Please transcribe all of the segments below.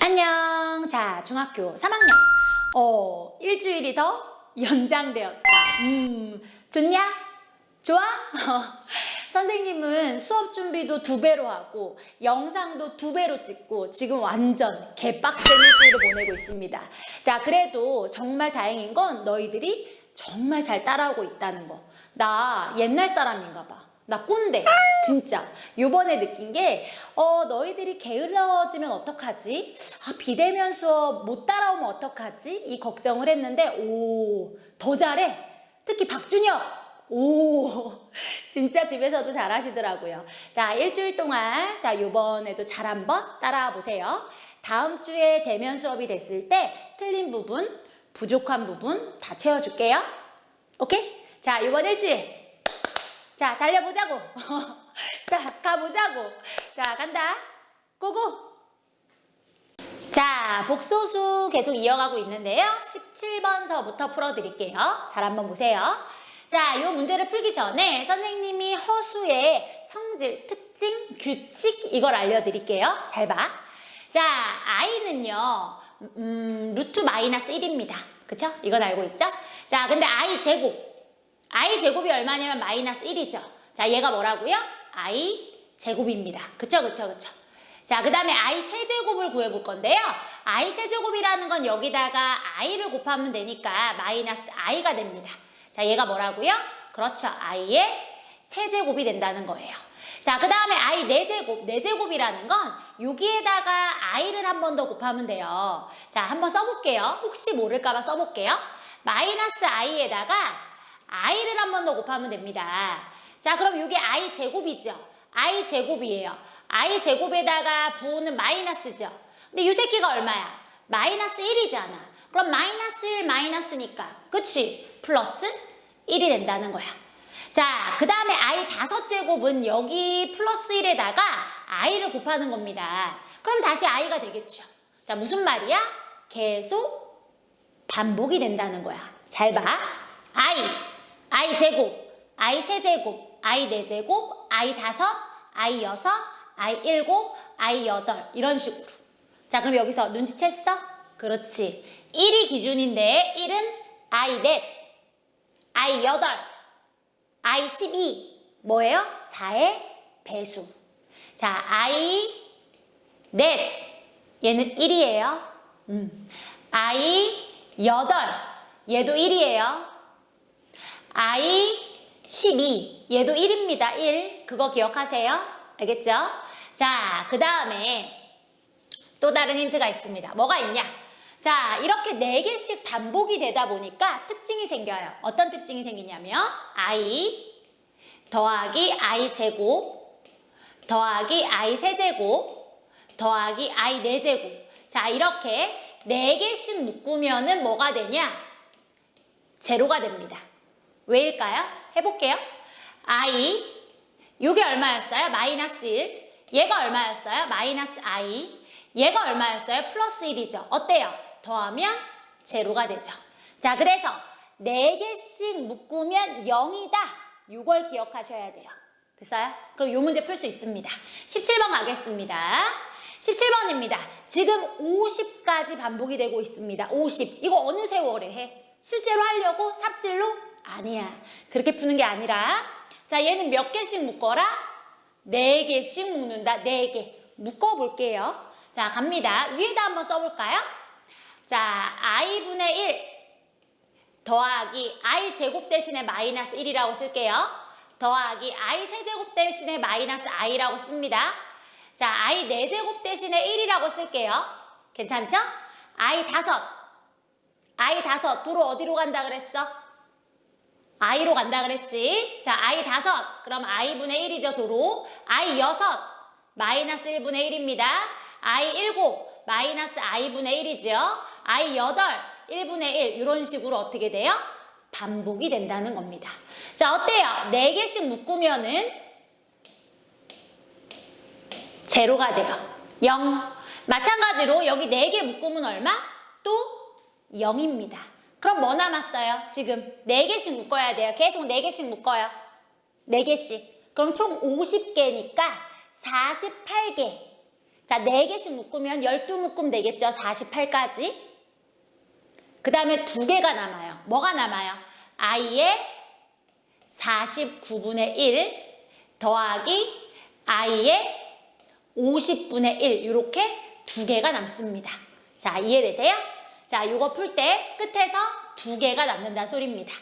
안녕. 자, 중학교 3학년. 어, 일주일이 더 연장되었다. 음, 좋냐? 좋아? 선생님은 수업 준비도 두 배로 하고, 영상도 두 배로 찍고, 지금 완전 개빡센 일주일을 보내고 있습니다. 자, 그래도 정말 다행인 건 너희들이 정말 잘 따라오고 있다는 거. 나 옛날 사람인가 봐. 나 꼰대. 진짜. 요번에 느낀 게, 어, 너희들이 게을러지면 어떡하지? 아, 비대면 수업 못 따라오면 어떡하지? 이 걱정을 했는데, 오, 더 잘해. 특히 박준혁. 오, 진짜 집에서도 잘 하시더라고요. 자, 일주일 동안, 자, 요번에도 잘 한번 따라와 보세요. 다음 주에 대면 수업이 됐을 때 틀린 부분, 부족한 부분 다 채워줄게요. 오케이? 자, 요번 일주일. 자, 달려보자고. 자, 가보자고. 자, 간다. 고고. 자, 복소수 계속 이어가고 있는데요. 17번서부터 풀어드릴게요. 잘 한번 보세요. 자, 이 문제를 풀기 전에 선생님이 허수의 성질, 특징, 규칙 이걸 알려드릴게요. 잘 봐. 자, i는요, 음, 루트 마이너스 1입니다. 그쵸? 이건 알고 있죠? 자, 근데 i 제곱. i 제곱이 얼마냐면 마이너스 1이죠. 자, 얘가 뭐라고요? i 제곱입니다. 그쵸, 그쵸, 그쵸. 자, 그 다음에 i 세제곱을 구해볼 건데요. i 세제곱이라는 건 여기다가 i를 곱하면 되니까 마이너스 i가 됩니다. 자, 얘가 뭐라고요? 그렇죠. i의 세제곱이 된다는 거예요. 자, 그 다음에 i 네제곱네제곱이라는건 여기에다가 i를 한 번 더 곱하면 돼요. 자, 한번 써볼게요. 혹시 모를까봐 써볼게요. 마이너스 i에다가 i를 한 번 더 곱하면 됩니다. 자, 그럼 이게 i 제곱이죠. i 제곱이에요. i 제곱에다가 부호는 마이너스죠. 근데 이 새끼가 얼마야? 마이너스 1이잖아. 그럼 마이너스 1 마이너스니까 그치? 플러스 1이 된다는 거야. 자, 그 다음에 i 다섯 제곱은 여기 플러스 1에다가 i를 곱하는 겁니다. 그럼 다시 i가 되겠죠. 자, 무슨 말이야? 계속 반복이 된다는 거야. 잘 봐. i, i 제곱, i 세제곱, i 네제곱, i 다섯, i 여섯, i 일곱, i 여덟 이런 식으로. 자, 그럼 여기서 눈치챘어? 그렇지. 1이 기준인데 1은 i 넷, i 여덟, i 12 뭐예요? 4의 배수. 자, i 넷 얘는 1이에요. 음. i 여덟 얘도 1이에요. i 12 얘도 1입니다. 1 그거 기억하세요? 알겠죠? 자, 그 다음에 또 다른 힌트가 있습니다. 뭐가 있냐? 자, 이렇게 네 개씩 반복이 되다 보니까 특징이 생겨요. 어떤 특징이 생기냐면 i 더하기 i 제곱 더하기 i 세제곱 더하기 i 네제곱 자, 이렇게 네 개씩 묶으면은 뭐가 되냐? 제로가 됩니다. 왜일까요? 해볼게요. i 이게 얼마였어요? 마이너스 1 얘가 얼마였어요? 마이너스 i 얘가 얼마였어요? 플러스 1이죠. 어때요? 더하면 제로가 되죠. 자, 그래서 네개씩 묶으면 0이다. 이걸 기억하셔야 돼요. 됐어요? 그럼 이 문제 풀 수 있습니다. 17번 가겠습니다. 17번입니다. 지금 50까지 반복이 되고 있습니다. 50. 이거 어느 세월에 해? 실제로 하려고? 삽질로? 아니야. 그렇게 푸는 게 아니라 자, 얘는 몇 개씩 묶어라? 네 개씩 묶는다. 네 개. 묶어 볼게요. 자, 갑니다. 위에다 한번 써 볼까요? 자, i분의 1 더하기 i 제곱 대신에 마이너스 1이라고 쓸게요. 더하기 i 세제곱 대신에 마이너스 i라고 씁니다. 자, i 네제곱 대신에 1이라고 쓸게요. 괜찮죠? i 다섯. i 다섯. 도로 어디로 간다 그랬어? i로 간다 그랬지. 자, i 다섯. 그럼 i분의 1이죠, 도로. i 여섯. 마이너스 1분의 1입니다. i 일곱. 마이너스 i분의 1이죠. I 여덟. 1분의 1. 이런 식으로 어떻게 돼요? 반복이 된다는 겁니다. 자, 어때요? 네개씩 묶으면은 제로가 돼요. 0. 마찬가지로 여기 네개 묶으면 얼마? 또 0입니다. 그럼 뭐 남았어요? 지금 4개씩 묶어야 돼요. 계속 4개씩 묶어요. 4개씩. 그럼 총 50개니까 48개. 자, 4개씩 묶으면 12 묶으면 되겠죠? 48까지. 그 다음에 2개가 남아요. 뭐가 남아요? i의 49분의 1 더하기 i의 50분의 1 이렇게 두 개가 남습니다. 자, 이해되세요? 자, 요거 풀 때 끝에서 두 개가 남는다는 소리입니다.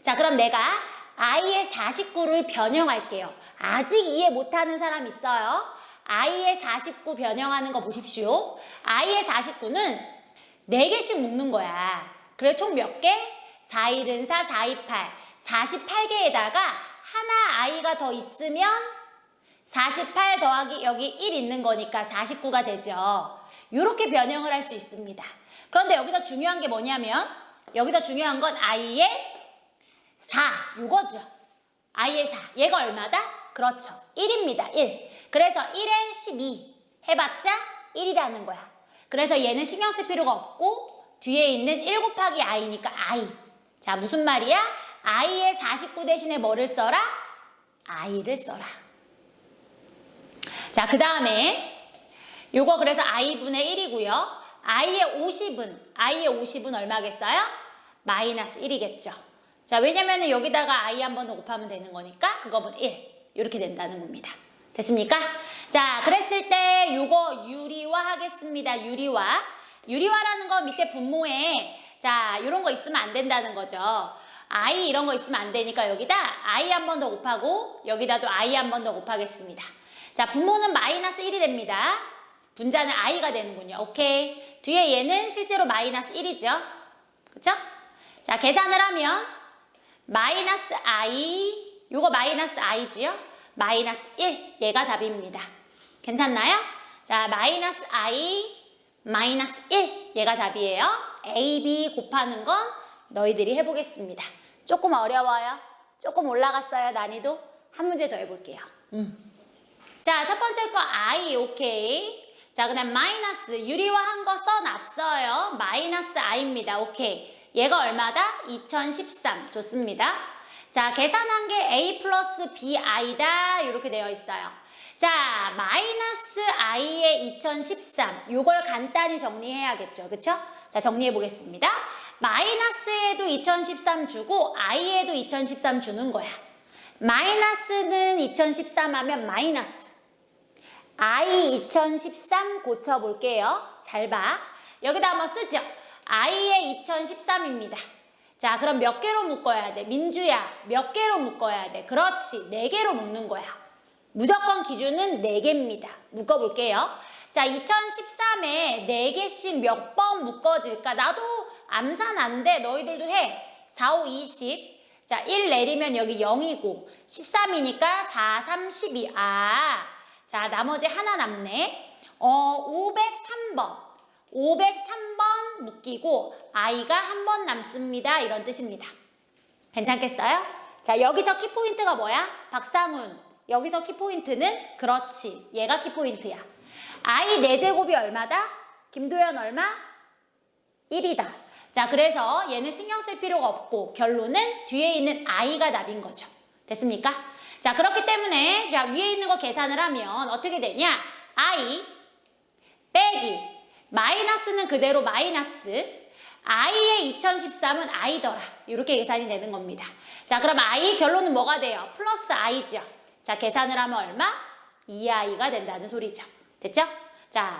자, 그럼 내가 i의 49를 변형할게요. 아직 이해 못하는 사람 있어요? i의 49 변형하는 거 보십시오. i의 49는 4개씩 묶는 거야. 그래 총 몇 개? 4, 1은 4, 4, 2, 8. 48개에다가 하나 i가 더 있으면 48 더하기 여기 1 있는 거니까 49가 되죠. 이렇게 변형을 할 수 있습니다. 그런데 여기서 중요한 게 뭐냐면 여기서 중요한 건 i의 4 요거죠. i의 4 얘가 얼마다? 그렇죠. 1입니다. 1. 그래서 1에 12 해봤자 1이라는 거야. 그래서 얘는 신경 쓸 필요가 없고 뒤에 있는 1 곱하기 i니까 i. 자 무슨 말이야? i의 49 대신에 뭐를 써라? i를 써라. 자, 그 다음에 요거 그래서 i분의 1이고요. i의 50은 i의 50은 얼마겠어요? 마이너스 1이겠죠. 자, 왜냐면은 여기다가 i 한 번 더 곱하면 되는 거니까 그거분 1 이렇게 된다는 겁니다. 됐습니까? 자, 그랬을 때 요거 유리화 하겠습니다. 유리화. 유리화라는 거 밑에 분모에 자, 요런 거 있으면 안 된다는 거죠. i 이런 거 있으면 안 되니까 여기다 i 한 번 더 곱하고 여기다도 i 한 번 더 곱하겠습니다. 자, 분모는 마이너스 1이 됩니다. 분자는 i가 되는군요. 오케이. 뒤에 얘는 실제로 마이너스 1이죠. 그쵸? 자, 계산을 하면 마이너스 i, 요거 마이너스 i지요? 마이너스 1, 얘가 답입니다. 괜찮나요? 자, 마이너스 i, 마이너스 1, 얘가 답이에요. a, b 곱하는 건 너희들이 해보겠습니다. 조금 어려워요. 조금 올라갔어요, 난이도. 한 문제 더 해볼게요. 음. 자, 첫 번째 거 i 오케이. 자, 그 다음 마이너스 유리화한 거 써놨어요. 마이너스 i입니다. 오케이. 얘가 얼마다? 2013 좋습니다. 자, 계산한 게 a 플러스 bi다 이렇게 되어 있어요. 자, 마이너스 i의 2013 요걸 간단히 정리해야겠죠. 그쵸? 자, 정리해 보겠습니다. 마이너스에도 2013 주고 i에도 2013 주는 거야. 마이너스는 2013 하면 마이너스. i 2013 고쳐볼게요. 잘 봐. 여기다 한번 쓰죠. i의 2013입니다. 자, 그럼 몇 개로 묶어야 돼? 민주야, 몇 개로 묶어야 돼? 그렇지, 네 개로 묶는 거야. 무조건 기준은 네 개입니다. 묶어볼게요. 자, 2013에 네 개씩 몇 번 묶어질까? 나도 암산 안 돼. 너희들도 해. 4, 5, 20. 자, 1 내리면 여기 0이고 13이니까 4, 3, 12. 아, 자, 나머지 하나 남네. 어, 503번. 503번 묶이고 i가 한 번 남습니다. 이런 뜻입니다. 괜찮겠어요? 자, 여기서 키포인트가 뭐야? 박상훈. 여기서 키포인트는 그렇지. 얘가 키포인트야. i 4제곱이 얼마다? 김도현 얼마? 1이다. 자, 그래서 얘는 신경 쓸 필요가 없고 결론은 뒤에 있는 i가 답인 거죠. 됐습니까? 자, 그렇기 때문에 자, 위에 있는 거 계산을 하면 어떻게 되냐? i 빼기 마이너스는 그대로 마이너스 i의 2013은 i더라. 이렇게 계산이 되는 겁니다. 자, 그럼 i 결론은 뭐가 돼요? 플러스 i죠. 자, 계산을 하면 얼마? 2i가 된다는 소리죠. 됐죠? 자,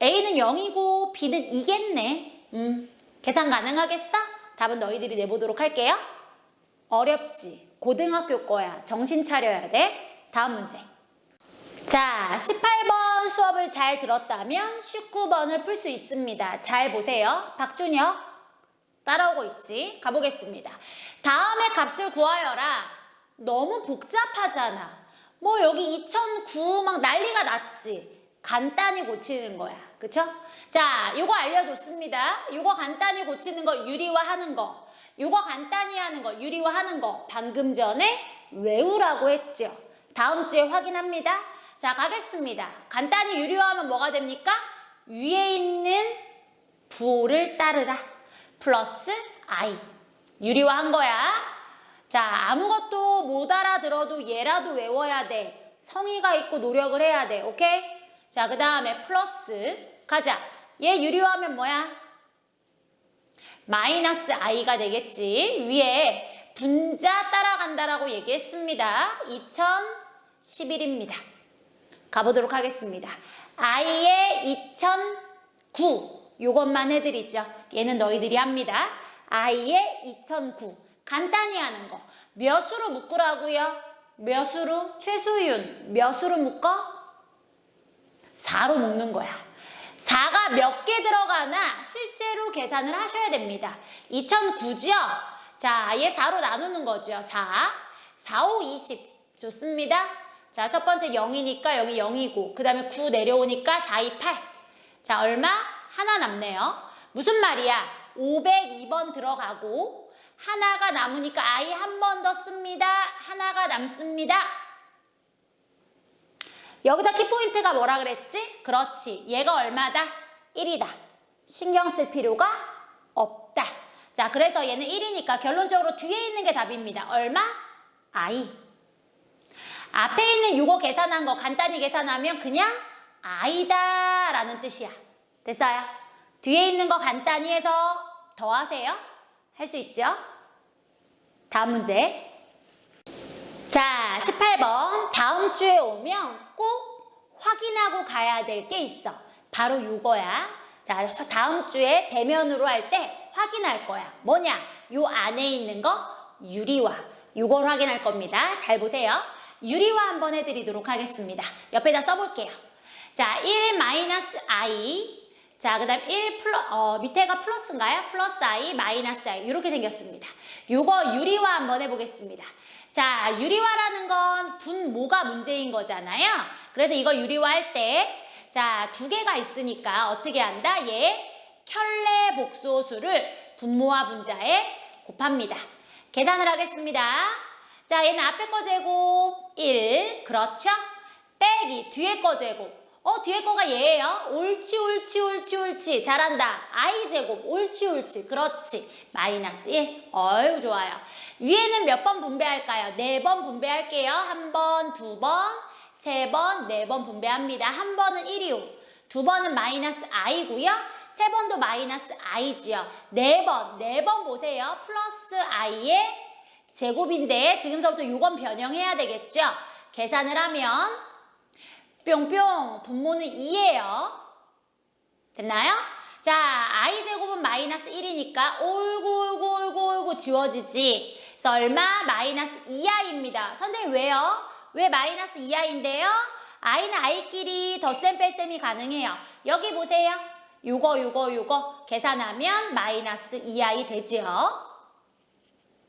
a는 0이고 b는 2겠네. 음, 계산 가능하겠어? 답은 너희들이 내보도록 할게요. 어렵지. 고등학교 거야. 정신 차려야 돼. 다음 문제. 자, 18번 수업을 잘 들었다면 19번을 풀 수 있습니다. 잘 보세요. 박준혁 따라오고 있지. 가보겠습니다. 다음의 값을 구하여라. 너무 복잡하잖아. 뭐 여기 2009 막 난리가 났지. 간단히 고치는 거야. 그쵸? 자, 요거 알려줬습니다. 요거 간단히 고치는 거 유리화 하는 거. 요거 간단히 하는 거 유리화 하는 거 방금 전에 외우라고 했죠. 다음 주에 확인합니다. 자, 가겠습니다. 간단히 유리화하면 뭐가 됩니까? 위에 있는 부호를 따르라. 플러스 I. 유리화한 거야. 자, 아무것도 못 알아들어도 얘라도 외워야 돼. 성의가 있고 노력을 해야 돼. 오케이? 자, 그 다음에 플러스. 가자. 얘 유리화하면 뭐야? 마이너스 i가 되겠지. 위에 분자 따라간다라고 얘기했습니다. 2011입니다. 가보도록 하겠습니다. i의 2009 요것만 해드리죠. 얘는 너희들이 합니다. i의 2009 간단히 하는 거. 몇으로 묶으라고요? 몇으로? 최소윤 몇으로 묶어? 4로 묶는 거야. 4가 몇 개 들어가나 실제로 계산을 하셔야 됩니다. 2009죠? 자, 얘 4로 나누는 거죠. 4. 4, 5, 20. 좋습니다. 자, 첫 번째 0이니까 여기 0이고, 그 다음에 9 내려오니까 4, 2, 8. 자, 얼마? 하나 남네요. 무슨 말이야? 502번 들어가고, 하나가 남으니까 i 한번 더 씁니다. 하나가 남습니다. 여기서 키포인트가 뭐라 그랬지? 그렇지. 얘가 얼마다? 1이다. 신경 쓸 필요가 없다. 자, 그래서 얘는 1이니까 결론적으로 뒤에 있는 게 답입니다. 얼마? i. 앞에 있는 요거 계산한 거 간단히 계산하면 그냥 i다 라는 뜻이야. 됐어요? 뒤에 있는 거 간단히 해서 더하세요. 할 수 있죠? 다음 문제. 자, 18번. 다음 주에 오면 꼭 확인하고 가야 될 게 있어. 바로 요거야. 자, 다음 주에 대면으로 할 때 확인할 거야. 뭐냐? 요 안에 있는 거 유리화. 요걸 확인할 겁니다. 잘 보세요. 유리화 한번 해드리도록 하겠습니다. 옆에다 써볼게요. 자, 1 마이너스 i. 자, 그 다음 1 플러, 어, 밑에가 플러스인가요? 플러스 i, 마이너스 i. 이렇게 생겼습니다. 요거 유리화 한번 해보겠습니다. 자, 유리화라는 건 분모가 문제인 거잖아요. 그래서 이거 유리화할 때, 자, 두 개가 있으니까 어떻게 한다? 얘 켤레 복소수를 분모와 분자에 곱합니다. 계산을 하겠습니다. 자, 얘는 앞에 거 제곱 1, 그렇죠? 빼기 뒤에 거 제곱. 어, 뒤에 거가 얘예요. 옳지, 옳지, 옳지, 옳지. 잘한다. i 제곱, 옳지, 옳지. 그렇지. 마이너스 1. 어유 좋아요. 위에는 몇 번 분배할까요? 네 번 분배할게요. 한 번, 두 번, 세 번, 네 번 분배합니다. 한 번은 1이요. 두 번은 마이너스 i고요. 세 번도 마이너스 i지요. 네 번, 네 번 보세요. 플러스 i의 제곱인데 지금서부터 요건 변형해야 되겠죠? 계산을 하면 뿅뿅 분모는 2예요. 됐나요? 자, i 제곱은 마이너스 1이니까 올고 올고 올고 올고 지워지지. 그래서 얼마? 마이너스 2i입니다. 선생님 왜요? 왜 마이너스 2i인데요? i는 i끼리 덧셈 뺄셈이 가능해요. 여기 보세요. 요거 요거 요거 계산하면 마이너스 2i 되죠?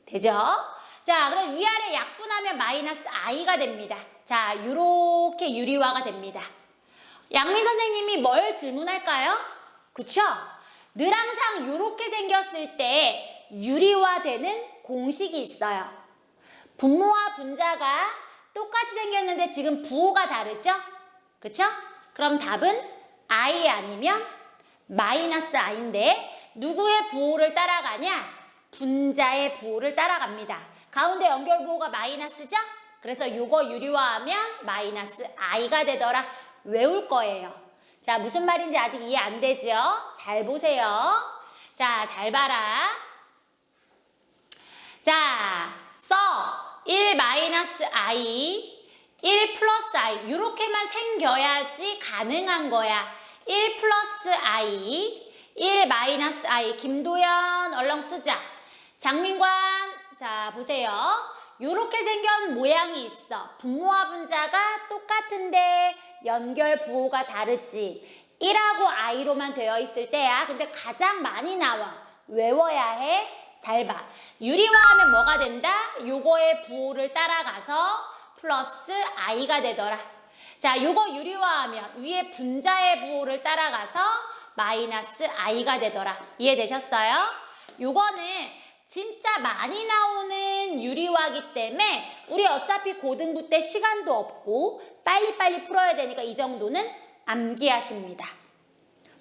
되죠? 자, 그럼 위아래 약분하면 마이너스 i가 됩니다. 자, 요렇게 유리화가 됩니다. 양민 선생님이 뭘 질문할까요? 그쵸? 늘 항상 요렇게 생겼을 때 유리화되는 공식이 있어요. 분모와 분자가 똑같이 생겼는데 지금 부호가 다르죠? 그쵸? 그럼 답은 i 아니면 마이너스 i인데 누구의 부호를 따라가냐? 분자의 부호를 따라갑니다. 가운데 연결 부호가 마이너스죠? 그래서 요거 유리화하면 마이너스 i가 되더라. 외울 거예요. 자, 무슨 말인지 아직 이해 안 되죠? 잘 보세요. 자, 잘 봐라. 자, 써. 1 마이너스 i, 1 플러스 i. 이렇게만 생겨야지 가능한 거야. 1 플러스 i, 1 마이너스 i. 김도연, 얼렁 쓰자. 장민관, 자, 보세요. 요렇게 생긴 모양이 있어. 분모와 분자가 똑같은데 연결 부호가 다르지. 1하고 i로만 되어 있을 때야. 근데 가장 많이 나와. 외워야 해. 잘 봐. 유리화하면 뭐가 된다? 요거의 부호를 따라가서 플러스 i가 되더라. 자, 요거 유리화하면 위에 분자의 부호를 따라가서 마이너스 i가 되더라. 이해되셨어요? 요거는 진짜 많이 나오는 유리화기 때문에 우리 어차피 고등부 때 시간도 없고 빨리빨리 풀어야 되니까 이 정도는 암기하십니다.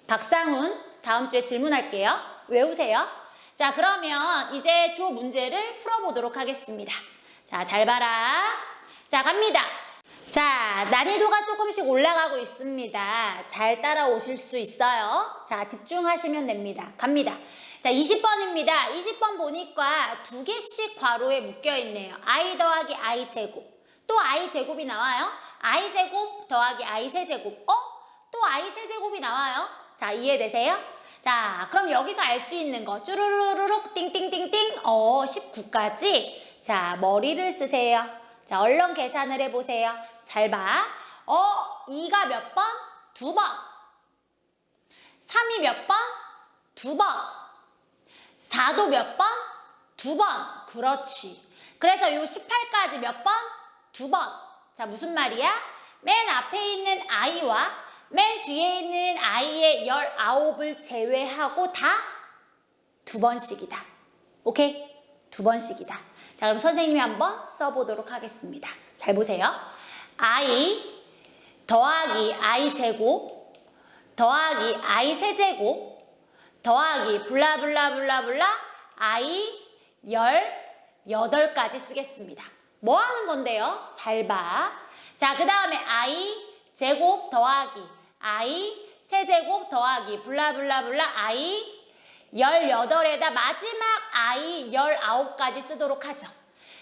박상훈 다음 주에 질문할게요. 외우세요. 자, 그러면 이제 조 문제를 풀어보도록 하겠습니다. 자, 잘 봐라. 자, 갑니다. 자, 난이도가 조금씩 올라가고 있습니다. 잘 따라오실 수 있어요. 자, 집중하시면 됩니다. 갑니다. 자, 20번입니다. 20번 보니까 두 개씩 괄호에 묶여 있네요. i 더하기 i 제곱. 또 i 제곱이 나와요. i 제곱 더하기 i 세제곱. 어? 또 i 세제곱이 나와요. 자, 이해되세요? 자, 그럼 여기서 알 수 있는 거 쭈루루루룩 띵띵띵띵 어 19까지 자, 머리를 쓰세요. 자, 얼른 계산을 해 보세요. 잘 봐. 어, 2가 몇 번? 두 번. 3이 몇 번? 두 번. 4도 몇 번? 두 번. 그렇지. 그래서 요 18까지 몇 번? 두 번. 자, 무슨 말이야? 맨 앞에 있는 i와 맨 뒤에 있는 i의 19을 제외하고 다 두 번씩이다. 오케이? 두 번씩이다. 자, 그럼 선생님이 한번 써보도록 하겠습니다. 잘 보세요. I 더하기 i 제곱 더하기 i 세제곱 더하기 블라블라블라블라 i 열 여덟 까지 쓰겠습니다. 뭐 하는 건데요? 잘 봐. 자, 그 다음에 i 제곱 더하기 i 세제곱 더하기 블라블라블라 i 18에다 마지막 i 19까지 쓰도록 하죠.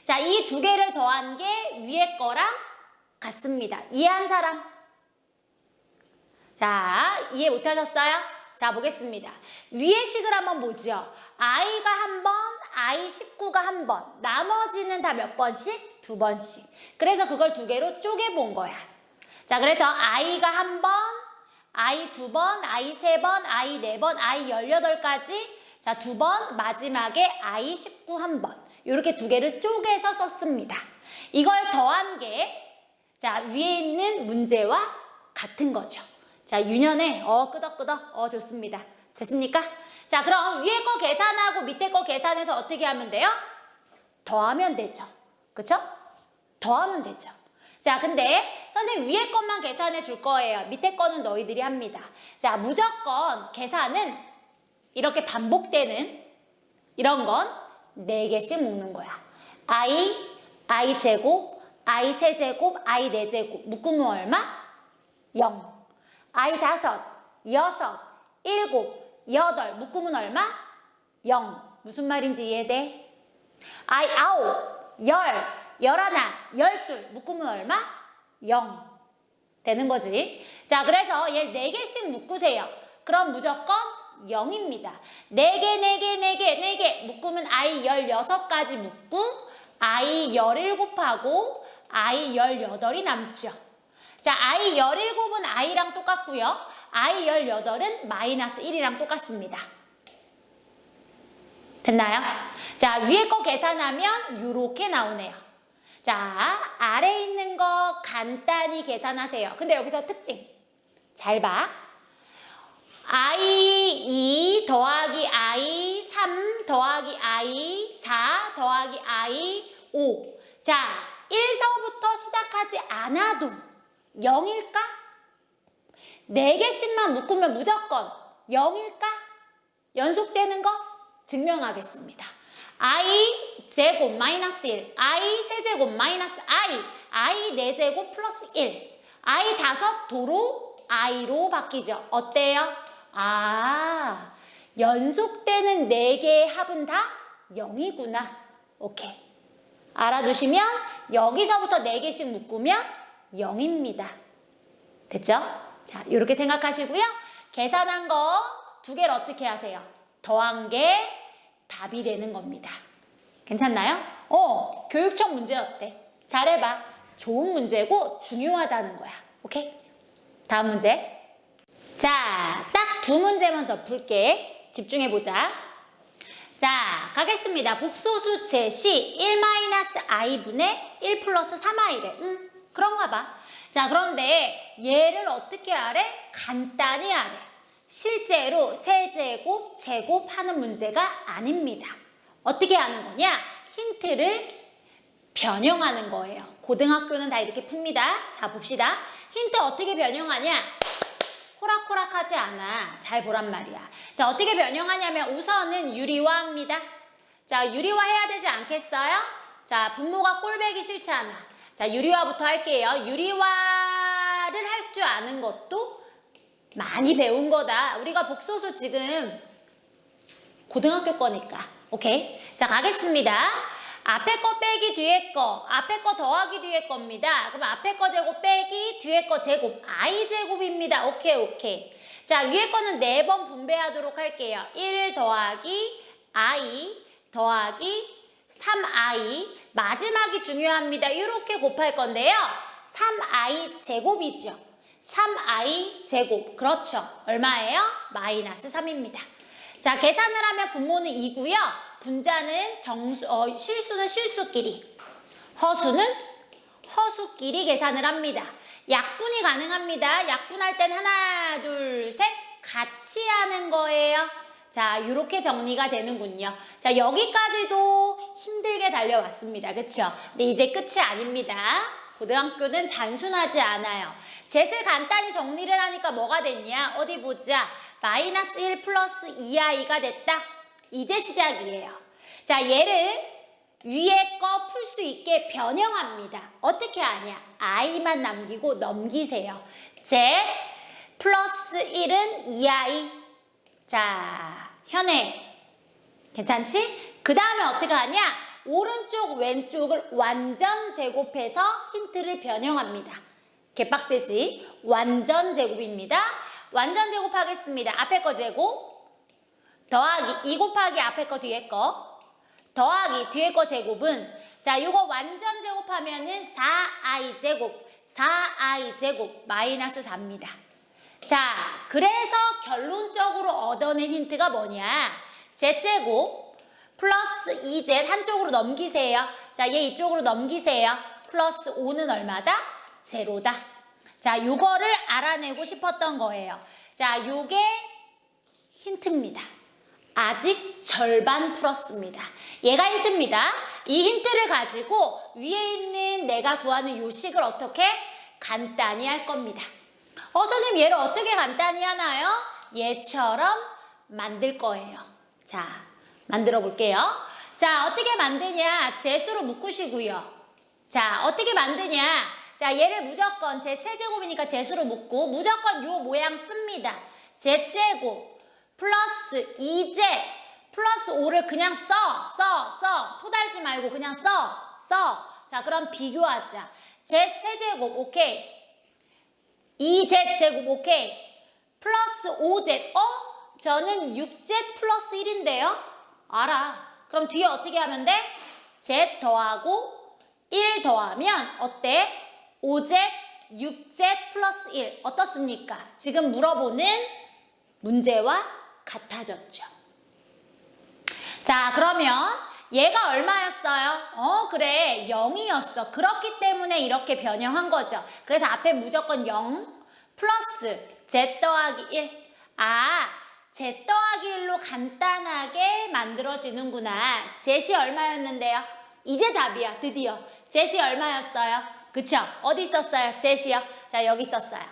자, 이 두 개를 더한 게 위에 거랑 같습니다. 이해한 사람? 자, 이해 못하셨어요? 자, 보겠습니다. 위의 식을 한번 보죠. i가 한 번, i 19가 한 번, 나머지는 다 몇 번씩? 두 번씩. 그래서 그걸 두 개로 쪼개본 거야. 자, 그래서 i가 한 번, i 두 번, i 세 번, i 네 번, i 18까지 자, 두 번, 마지막에 i 19 한 번. 이렇게 두 개를 쪼개서 썼습니다. 이걸 더한 게 자, 위에 있는 문제와 같은 거죠. 자, 유년에 어 끄덕끄덕 어 좋습니다. 됐습니까? 자, 그럼 위에 거 계산하고 밑에 거 계산해서 어떻게 하면 돼요? 더하면 되죠. 그쵸? 더하면 되죠. 자, 근데 선생님 위에 것만 계산해 줄 거예요. 밑에 거는 너희들이 합니다. 자, 무조건 계산은 이렇게 반복되는 이런 건 네개씩 묶는 거야. i, i 제곱, i 세제곱, i 네제곱 묶으면 얼마? 0. i 다섯, 여섯, 일곱, 여덟 묶으면 얼마? 0. 무슨 말인지 이해돼? i 아홉, 열, 열하나, 열둘 묶으면 얼마? 0. 되는 거지. 자, 그래서 얘 네개씩 묶으세요. 그럼 무조건 0입니다. 네개네 개, 네 개, 네개 묶으면 i 16까지 묶고 i 17하고 i 18이 남죠. 자, i 17은 i랑 똑같고요. i 18은 마이너스 1이랑 똑같습니다. 됐나요? 자, 위에 거 계산하면 이렇게 나오네요. 자, 아래 있는 거 간단히 계산하세요. 근데 여기서 특징. 잘 봐. i 2 더하기 i 3 더하기 i 4 더하기 i 5. 자, 1서부터 시작하지 않아도 0일까? 4개씩만 묶으면 무조건 0일까? 연속되는 거 증명하겠습니다. i 제곱 마이너스 1, i 세제곱 마이너스 i, i 4제곱 플러스 1, i 다섯 도로 i로 바뀌죠. 어때요? 아, 연속되는 4개의 합은 다 0이구나. 오케이. 알아두시면 여기서부터 4개씩 묶으면 0입니다. 됐죠? 자, 이렇게 생각하시고요. 계산한 거 두 개를 어떻게 하세요? 더한 게 답이 되는 겁니다. 괜찮나요? 어, 교육청 문제 어때? 잘해봐. 좋은 문제고 중요하다는 거야. 오케이? 다음 문제. 자, 딱 두 문제만 더 풀게. 집중해보자. 자, 가겠습니다. 복소수 제시 1-i분의 1 플러스 3i래. 음, 그런가 봐. 자, 그런데 얘를 어떻게 하래? 간단히 하래. 실제로 세제곱, 제곱하는 문제가 아닙니다. 어떻게 하는 거냐? 힌트를 변형하는 거예요. 고등학교는 다 이렇게 풉니다. 자, 봅시다. 힌트 어떻게 변형하냐? 호락호락하지 않아. 잘 보란 말이야. 자, 어떻게 변형하냐면 우선은 유리화합니다. 자, 유리화 해야 되지 않겠어요? 자, 분모가 꼴배기 싫지 않아. 자, 유리화부터 할게요. 유리화를 할 줄 아는 것도 많이 배운 거다. 우리가 복소수 지금 고등학교 거니까. 오케이? 자, 가겠습니다. 앞에 거 빼기 뒤에 거, 앞에 거 더하기 뒤에 겁니다. 그럼 앞에 거 제곱 빼기 뒤에 거 제곱, i 제곱입니다. 오케이, 오케이. 자, 위에 거는 네 번 분배하도록 할게요. 1 더하기 i 더하기 3i 마지막이 중요합니다. 이렇게 곱할 건데요. 3i 제곱이죠. 3i 제곱. 그렇죠. 얼마예요? 마이너스 3입니다. 자, 계산을 하면 분모는 2고요. 분자는 정수, 어, 실수는 실수끼리. 허수는 허수끼리 계산을 합니다. 약분이 가능합니다. 약분할 땐 하나, 둘, 셋 같이 하는 거예요. 자, 이렇게 정리가 되는군요. 자, 여기까지도 힘들게 달려왔습니다. 그쵸? 근데 이제 끝이 아닙니다. 고등학교는 단순하지 않아요. 젯을 간단히 정리를 하니까 뭐가 됐냐? 어디 보자. 마이너스 1 플러스 2i가 됐다. 이제 시작이에요. 자, 얘를 위에 거 풀 수 있게 변형합니다. 어떻게 하냐? i만 남기고 넘기세요. 제 플러스 1은 2i. 자, 현애. 괜찮지? 그 다음에 어떻게 하냐? 오른쪽, 왼쪽을 완전 제곱해서 힌트를 변형합니다. 개빡세지? 완전 제곱입니다. 완전 제곱하겠습니다. 앞에 거 제곱. 더하기 2 곱하기 앞에 거 뒤에 거. 더하기 뒤에 거 제곱은 자, 요거 완전 제곱하면은 4i 제곱, 4i 제곱 마이너스 4입니다. 자, 그래서 결론적으로 얻어낸 힌트가 뭐냐? z제곱 플러스 2z 한쪽으로 넘기세요. 자, 얘 이쪽으로 넘기세요. 플러스 5는 얼마다? 제로다. 자, 요거를 알아내고 싶었던 거예요. 자, 요게 힌트입니다. 아직 절반 풀었습니다. 얘가 힌트입니다. 이 힌트를 가지고 위에 있는 내가 구하는 요식을 어떻게 간단히 할 겁니다. 어, 선생님 얘를 어떻게 간단히 하나요? 얘처럼 만들 거예요. 자, 만들어 볼게요. 자, 어떻게 만드냐? 제수로 묶으시고요. 자, 어떻게 만드냐? 자, 얘를 무조건 제 세제곱이니까 제수로 묶고 무조건 요 모양 씁니다. 제제곱 플러스 2제 플러스 5를 그냥 써, 써, 써. 토달지 말고 그냥 써, 써. 자, 그럼 비교하자. 제 세제곱, 오케이. 2z 제곱, 오케이. 플러스 5z, 어? 저는 6z 플러스 1인데요? 알아. 그럼 뒤에 어떻게 하면 돼? z 더하고 1 더하면 어때? 5z, 6z 플러스 1. 어떻습니까? 지금 물어보는 문제와 같아졌죠. 자, 그러면 얘가 얼마였어요? 어, 그래. 0이었어. 그렇기 때문에 이렇게 변형한 거죠. 그래서 앞에 무조건 0 플러스 z 더하기 1. 아, z 더하기 1로 간단하게 만들어지는구나. z이 얼마였는데요? 이제 답이야. 드디어. z이 얼마였어요? 그쵸? 어디 있었어요? z이요? 자, 여기 있었어요.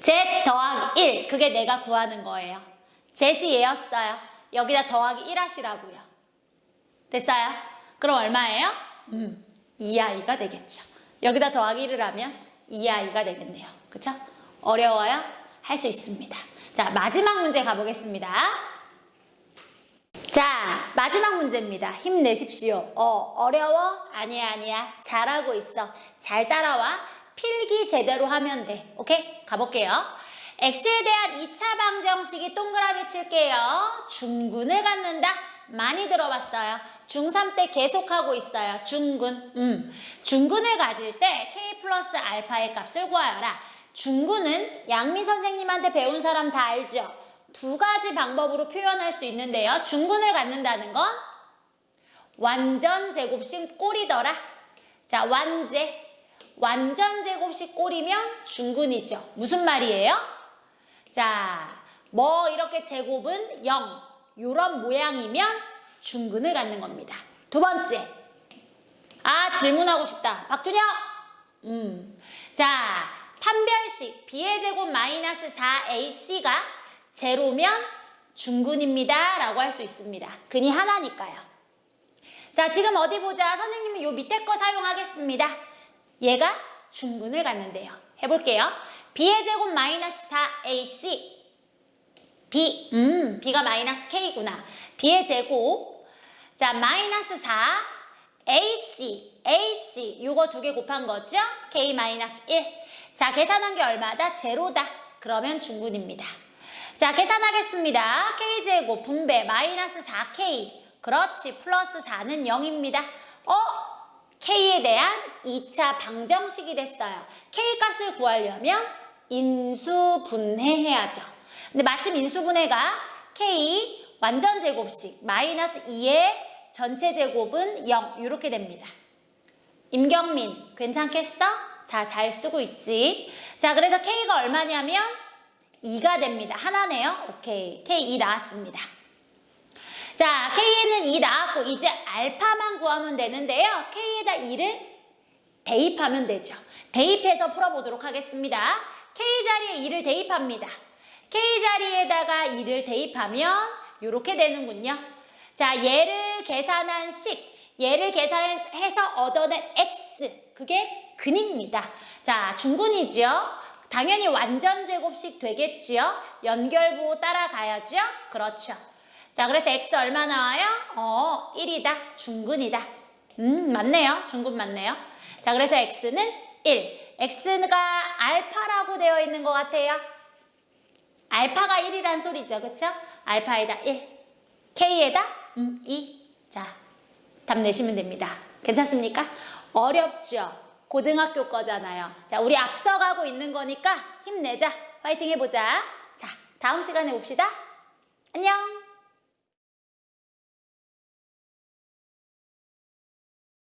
z 더하기 1. 그게 내가 구하는 거예요. z이 얘였어요. 여기다 더하기 1 하시라고요. 됐어요? 그럼 얼마예요? 음, 2i가 되겠죠. 여기다 더하기 1을 하면 2i가 되겠네요. 그쵸? 어려워요? 할 수 있습니다. 자, 마지막 문제 가보겠습니다. 자, 마지막 문제입니다. 힘내십시오. 어, 어려워? 아니야, 아니야. 잘하고 있어. 잘 따라와. 필기 제대로 하면 돼. 오케이? 가볼게요. x에 대한 2차 방정식이 동그라미 칠게요. 중근을 갖는다. 많이 들어봤어요. 중3 때 계속하고 있어요. 중근. 음. 중근을 가질 때 k 플러스 알파의 값을 구하여라. 중근은 양미 선생님한테 배운 사람 다 알죠? 두 가지 방법으로 표현할 수 있는데요. 중근을 갖는다는 건 완전 제곱식 꼴이더라. 자, 완제. 완전 제곱식 꼴이면 중근이죠. 무슨 말이에요? 자, 뭐 이렇게 제곱은 0. 요런 모양이면 중근을 갖는 겁니다. 두 번째. 아, 질문하고 싶다. 박준혁! 음. 자, 판별식 b의 제곱 마이너스 4ac가 제로면 중근입니다. 라고 할 수 있습니다. 근이 하나니까요. 자, 지금 어디 보자. 선생님이 요 밑에 거 사용하겠습니다. 얘가 중근을 갖는데요. 해볼게요. b의 제곱 마이너스 4ac. b, 음, b가 마이너스 k구나. b의 제곱. 자, 마이너스 4 ac, ac. 요거 두 개 곱한 거죠? k 마이너스 1. 자, 계산한 게 얼마다? 제로다. 그러면 중근입니다. 자, 계산하겠습니다. k제곱 분배 마이너스 4k. 그렇지. 플러스 4는 0입니다. 어? k에 대한 2차 방정식이 됐어요. k 값을 구하려면 인수분해해야죠. 근데 마침 인수분해가 k 완전 제곱식 마이너스 2의 전체 제곱은 0 이렇게 됩니다. 임경민 괜찮겠어? 자, 잘 쓰고 있지. 자, 그래서 k가 얼마냐면 2가 됩니다. 하나네요. 오케이. k 2 나왔습니다. 자, K에는 2 나왔고 이제 알파만 구하면 되는데요. K에다 2를 대입하면 되죠. 대입해서 풀어보도록 하겠습니다. K 자리에 2를 대입합니다. K 자리에다가 2를 대입하면 이렇게 되는군요. 자, 얘를 계산한 식, 얘를 계산해서 얻어낸 X, 그게 근입니다. 자, 중근이죠. 당연히 완전 제곱식 되겠지요. 연결부 따라가야죠. 그렇죠. 자, 그래서 x 얼마 나와요? 어, 1이다. 중근이다. 음, 맞네요. 중근 맞네요. 자, 그래서 x는 1. x가 알파라고 되어 있는 것 같아요. 알파가 1이란 소리죠. 그쵸? 알파에다 1. k에다 음, 2. 자, 답 내시면 됩니다. 괜찮습니까? 어렵죠? 고등학교 거잖아요. 자, 우리 앞서가고 있는 거니까 힘내자. 파이팅 해보자. 자, 다음 시간에 봅시다. 안녕.